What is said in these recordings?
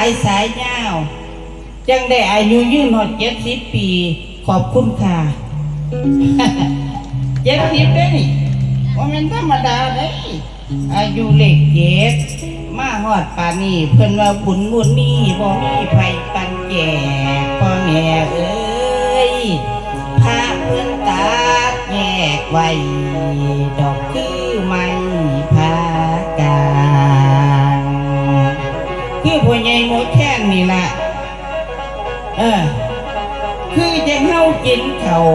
ายสายยาวจังได้อายุยืนหอดเจ็ดสิบปี ขอบคุณค่ะเจ็ดสิบได้นี่ว่ามันธรรมดาได้อายุเล็กเจ็ดมาหอดป่านนี้เพิ่นว่าบุญบุญนี่บ่มีไผปันแก่พ่อแม่เอ้ยพาเพิ่นตัดแยกไว้ดอกคือ พ่อใหญ่หมแค่นนี่ล่ะเออคือจังเฮากินเขาว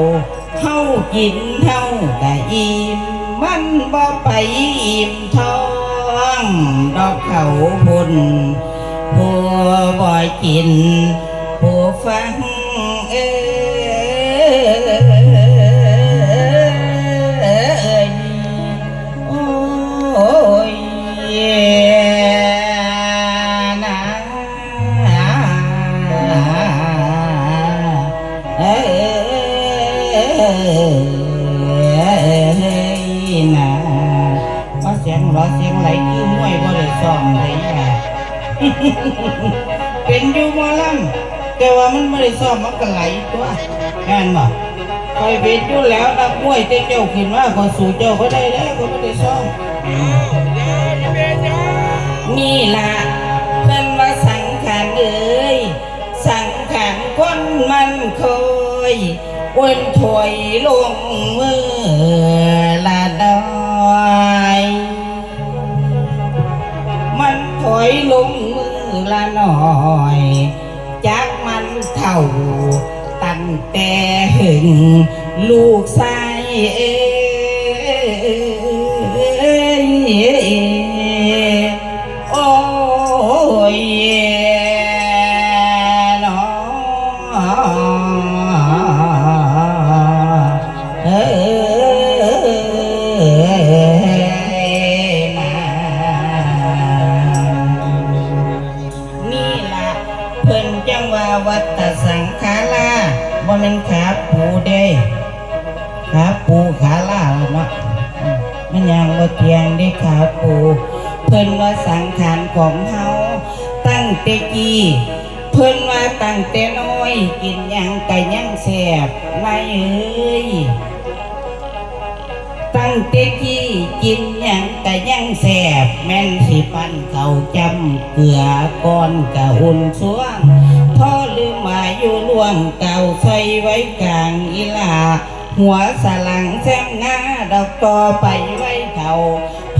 เฮากินเฮากะอิ่มมันบ่ไปอิ่มท้องดอกเขาพุ่นผู้บ่กินผู้ฟังเอ้ ไม่ได้ซ้อมมันก็ไหลตัวแม่นบ่คอยเป็นอยู่แล้วนักมวยเจ้าขึ้นมาก็สู่เจ้าก็ได้แล้วก็ไม่ได้ซ้อมนี่ล่ะเพิ่นว่าสังขารเอ้ยสังขารคนมันเคยอ้วนถอยลงมือละดอยมันถอยลงมือละหน่อยาตั้งแต่หึงลูกชายเอ ขาปูเพิ่นว่าสังขารของเฮาตั้งแต่กี้เพิ่นว่าตั้งแต่น้อย กินยังก็ยังแซ่บนายเอ้ยตั้งแต่ที่กินยังก็ยังแสบแม่นสิปันเขาจำเกลือก้อนกะอุ่นสวงพ่อลืมมาอยู่ล่วงเก่าใส่ไว้กลางอีลาหัวสลังแซมงาดอกตอไปไว้เขา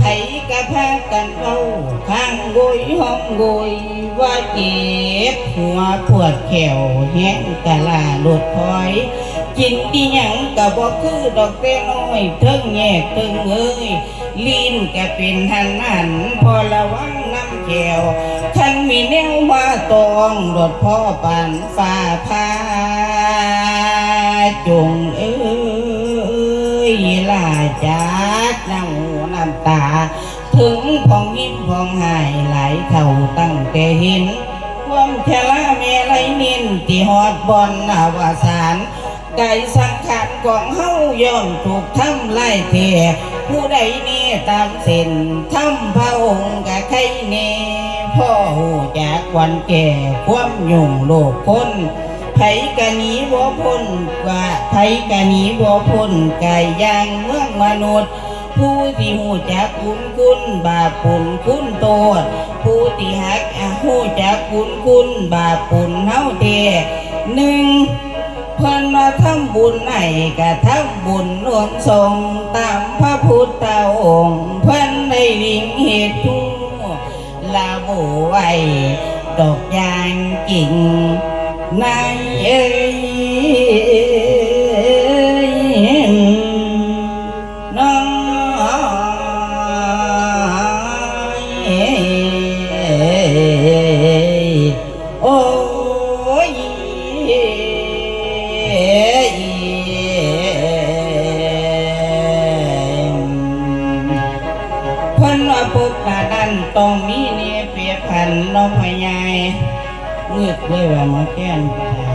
ไผกะพากันเฝ้าข้างโกยห้องโกยว่าเจ็บหัวปวดแขวแห้งกะลาหลุดพลอย กินอีหยังก็บ่คือดอกเต้น้อยเทิงแยกเทิงเอ้ยลีนก็เป็นหันหันพอระวังน้ำแก้วคันมีแนวมาตองรถพ่อปานฟ้าพาจงเอ้ยลาจากน้ำหูน้ำตา ถึงพองยิ้มพองหายไหลเท่าตั้งแต่เห็นความเทลาเมลัยนินที่ฮอดบอนนาวาสารไก่สังขารของเฮาย่อมถูกทำไล่เทผู้ใดนี่ตามเส้นทำพระองค์กะใครเน่พ่อหูจากวันแก่ความยุ่งโลกพ้นไผกะหนีบ่พ้นกว่าไผกะหนีบ่พ้นไก่ย่างเมืองมนุษย์ ผู้ที่หูจักคุณคุณบาปปุญคุณโตผู้ที่หักหูจักคุณคุณบาปปุญเฮาเดหนึ่งเพิ่นมาทำบุญให้กะทำบุญรวมทรงตามพระพุทธองค์เพิ่นได้ลิงเหตุทุลาบูไว้ดอกยางกิ่งนายเอ้ย เงือกว่ามาแก้นก็ได้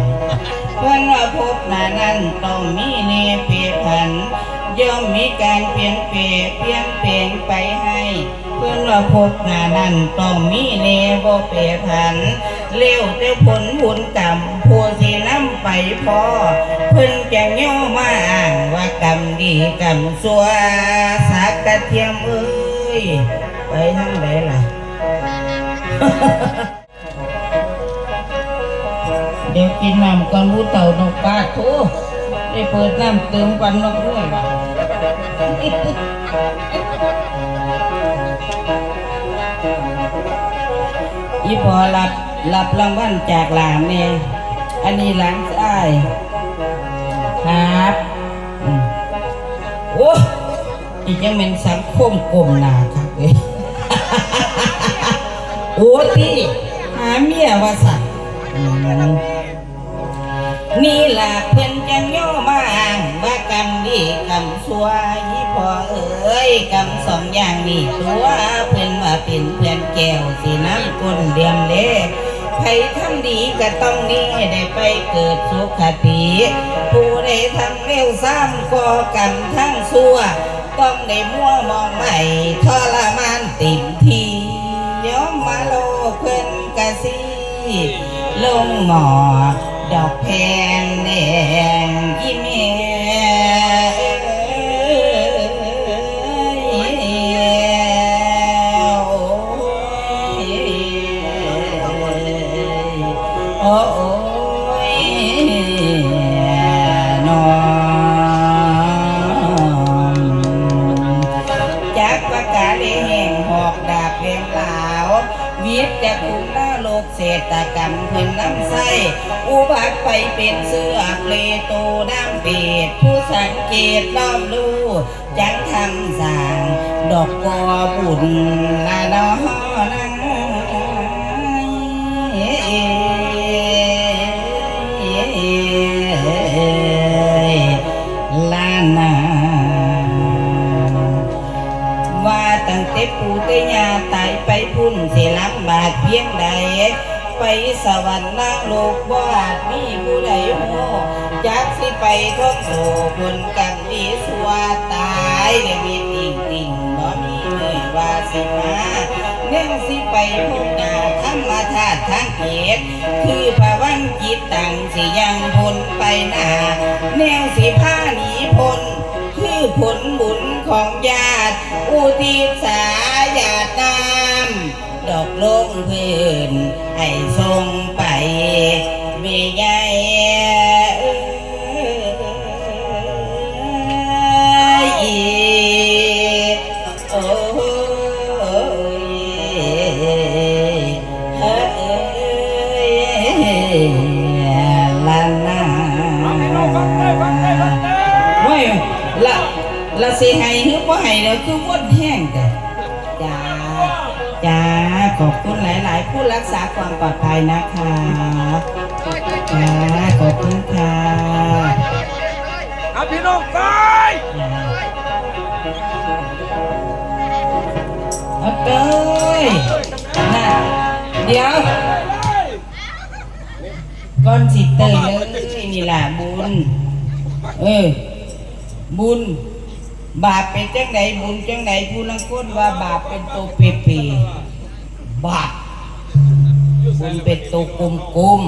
เพื่อนว่าพบหนานั้นต้องมีเนเปียบผัน ย่อมมีการเปลี่ยนเปลี่ยนเปลี่ยนแปลงไปให้ผพื่อนว่าพบหนานั้นต้องมีแน่บ่เปรผันเลี้ยวแต่ผลบุญกรรมผู้สินำไปพอเพิ่นจะย่อมาอ้างว่ากรรมดีกรรมสัวสักกระเทียมเอ้ยไปทางไหนล่ะ เดี๋ยวกินน้ำก่อนรู้เต่านกปลาทูได้เปิดน้ำเติมปันนกด้วยว่ะอีพอรับรับรางวัลจากหลานเนี่ยอันนี้หลานชายครับอืมโอ้อีกยังเป็นสังคมกลมนาครับเอ้ยโอ้ที่หาเมียว่าสัตว์ นี่ละเพิ่อนจังย่อมาอ้างว่ากรรมดีกรรมชั่วยี่พอเอ้ยกรรมสองอย่างนี่ตัวเพิ่นว่าเป็นเพื่อนแก้วสีน้ำก้นเดียมเด้ใครทำดีก็ต้องนี้ได้ไปเกิดสุขติ ผู้ใดทำเร็วซ้ำก็กรรมทั้งชั่วต้องได้มัวมองใหม่ทรมานติ่มทีย้อมมาโลเพิ่อนกะซีลงหมอ ดอกแพงแดงยิ้ม วิทย์จะคุมหน้าโลกเศรษฐกรรมเพิ่นน้ำไส้อุบัติไปเป็นเสื้อเปลโตน้ำเปีดผู้สังเกตลอบดูจังทำสางดอกกอบุญละดอนัง ตั้งแต่ปู่แต่ยาตายไปพุ่นสิลำบากเพียงใด ไปสวรรค์นางโลกบ่อาจมีผู้ใดโหจักสิไปทบสู่บนกันดีสัวตายได้มีติ่งติ่งบ่มีเลยว่าสิมาเนื่องสิไปพบหน้าธรรมธาตุทางเกตคือภาวันจิตตังสิยังพ้นไปหนาแนวสิพาหนีพ้น ผลบุญของญาติ อุทิศสายาติน้ำดอกลงพื้นให้ทรงไปเมียา ละสิให้หรือบ่ให้เด้อคือวนแห้งแต่จ้าจ้าขอบคุณหลาย ๆ ผู้รักษาความปลอดภัยนะคะจ้าขอบคุณค่ะเอาพี่น้องไปจ้าเอาเต้ยน่ะเดี๋ยวก้อนสิเตยเลยนี่ล่ะบุญ เออบุญ บาปเป็นจังไดบุญจังไดผู้ลังคนว่าบาปเป็นตัวเปเปบาปบุญเป็นตัวกลมกลม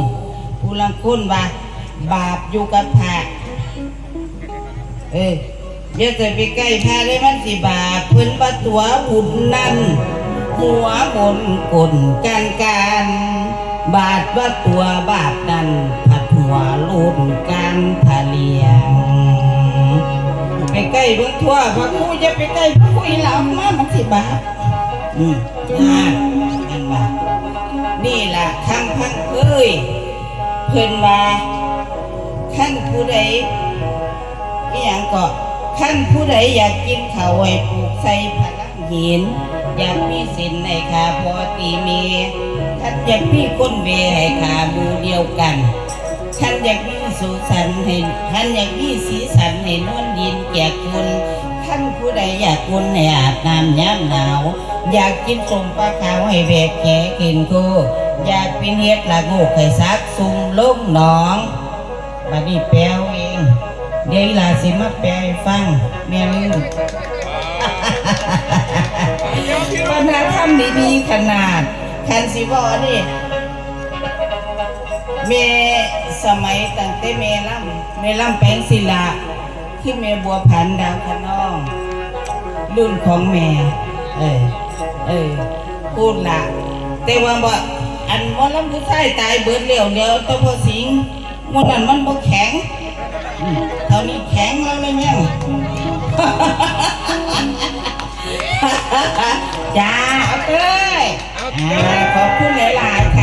ผู้ลังคนว่า บาปอยู่กับพระเอออย่าจะไปใกล้พระเลยมันสิบาปเพิ่นว่าตัวบุญนั่นหัวมนกลกันการบาดว่าตัวบาปนั้นผัดหัวลุ่นกันผาเลี เบิ่งทั่วพระครูจะไปใกล้พระครูอีหลำมามันสิบาปอืมน่าอันว่านี่ล่ะคำพังเอ้ยเพิ่นว่าขั้นผู้ใดไม่อย่างก็ขั้นผู้ใดอยากกินข้าวให้ปลูกใส่พลังหิน อยากมีสินในขาพอตีเมีท่านอยากมีคนเวให้ขาหมูเดียวกันท่านอยากมี สุสันให้ท่านอยากมีสีสันให้นวลยินแก่คุณท่านผู้ใดอยากคุณให้อาบน้ำย้ำหนาว อยากกินสมปลาขาวให้แบกแขกินคู่อยากเป็นเฮ็ดละโงกให้ซักซุมลุ่มหนองบัดนี้แปลวเอง เดี๋ยวอีหลาสิมาแปลให้ฟังแม่ลืมเดี๋ยวพี่น้องฒนธรรมดีๆขนาดคันสิบอนี่ เมสมัยตั้งแต่เมล่ำเมล่ำแปลงศิลาคือเมบัวพันธุ์ดาวคะนอง รุ่นของแม่ เออเออพูดละแต่ว่าบ่อันหว่าลำผู้ชายตายเบิดเร็วเดียวแตัวพอสิงมันนั้นมันบ่แข็งอืมเท่านี้แข็งแล้วเลยแม่งจ้าเอาเลยเอาอ่าขอบคุณหลายๆค่ะ